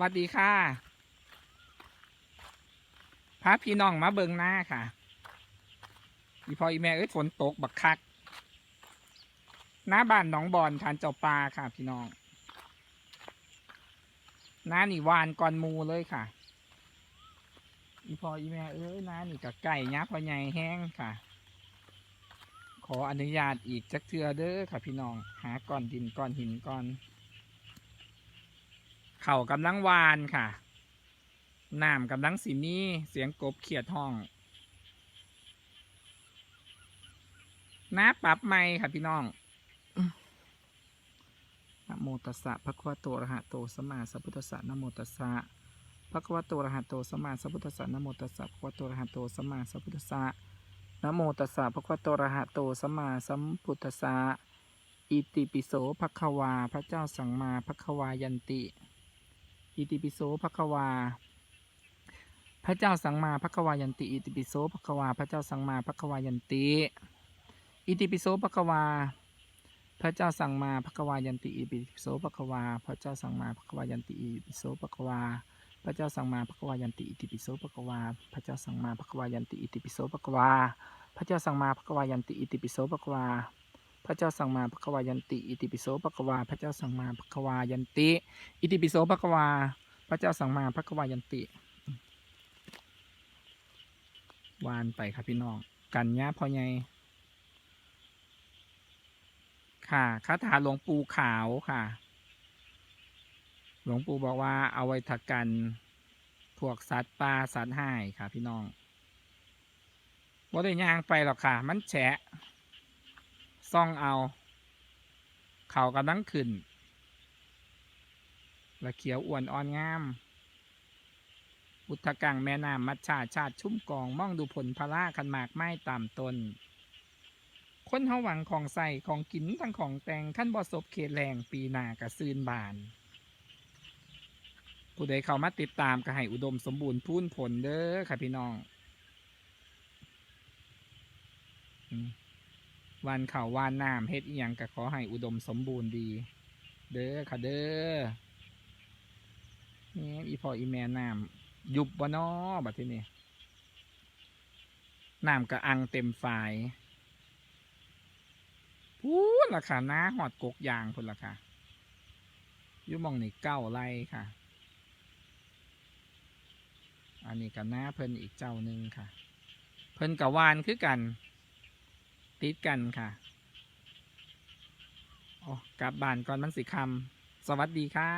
วัสดีค่ะพาพี่น้องมาเบิงหน้าค่ะอีพออีแม่เอ้ยฝนตกบักคัก หน้าบ้านหนองบอนทานเจ้าปลาค่ะ พี่น้อง หน้านี่วานก่อนมูเลยค่ะ อีพออีแม่เอ้ยหน้านี่กับไก่ยักษ์พอใหญ่แห้งค่ะ ขออนุญาตอีกจักเทือเด้อค่ะ พี่น้อง หาก้อนดินก้อนหินก้อน เข่ากำลังวานค่ะน้ำกำลังสีมีเสียงกบเขียดห้องน้าปรับไม่ค่ะพี่น้องนะโมตัสสะภะคะวะโตอะระหะโตสัมมาสัมพุทธัสสะนะโมตัสสะภะคะวะโตอะระหะโตสัมมาสัมพุทธัสสะนะโมตัสสะภะคะวะโตอะระหะโตสัมมาสัมพุทธัสสะนะโมตัสสะภะคะวะโตอะระหะโตสัมมาสัมพุทธัสสะอิติปิโสภะคะวา พระเจ้าสังมาภะคะวายันติ อิติปิโสภะควา พระเจ้าสังมาภะควายันติ อิติปิโสภะควา พระเจ้าสังมาภะควายันติ อิติปิโสภะควา พระเจ้าสังมาภะควายันติ อิติปิโสภะควา พระเจ้าสังมาภะควายันติ อิติปิโสภะควาพระเจ้าสังมาภะควายันติอิติปิโสภะควา พระเจ้าสังมาภะควายันติอิติปิโสภะควา พระเจ้าสังมาภะควายันติอิติปิโสภะควา พระเจ้าสั่งมาภะคะวายันติ อิติปิโสภะคะวา พระเจ้าสั่งมาภะคะวายันติ อิติปิโสภะคะวา พระเจ้าสั่งมาภะคะวายันติวานไปครับพี่น้อง กันยะพอใหญ่ค่ะคาถาหลวงปู่ขาวค่ะ หลวงปู่บอกว่าเอาไว้ถักกันพวกสัตว์ป่าสัตว์ห่ายค่ะ พี่น้องว่าได้ย่างไปหรอกค่ะ มันแฉะ ซ่องเอา เขากำลังขึ้นและเขียวอ้วนอ่อนงามอุทธกังแม่น้ำมัดชาชาติชุ่มกองมองดูผลพลาคันหมากไม้ตามตนคนเฮาหวังของใส่ของกินทั้งของแต่งขั้นบ่ศบเขตแรงปีนากระซืนบาน ผู้ใดเข้ามาติดตามก็ให้อุดมสมบูรณ์พูนผลเด้อค่ะพี่น้องอืม วันเข่าววันน้ำเฮ็ดอีหยังก็ขอให้อุดมสมบูรณ์ดี เด้อค่ะเด้อนี่อีพออีแม่น้ำยุบบ่นอบัดที่นี้น้ำกระอังเต็มฝายพูดราคาน้าหอดกกยางพุ่นราคายุ่มองนี่เก้าไรค่ะ อันนี้กับน้าเพิ่นอีกเจ้าหนึ่งค่ะ เพิ่นกับวานคือกัน ติดกันค่ะโอ้กลับบ้านก่อนมันสิคำสวัสดีค่ะ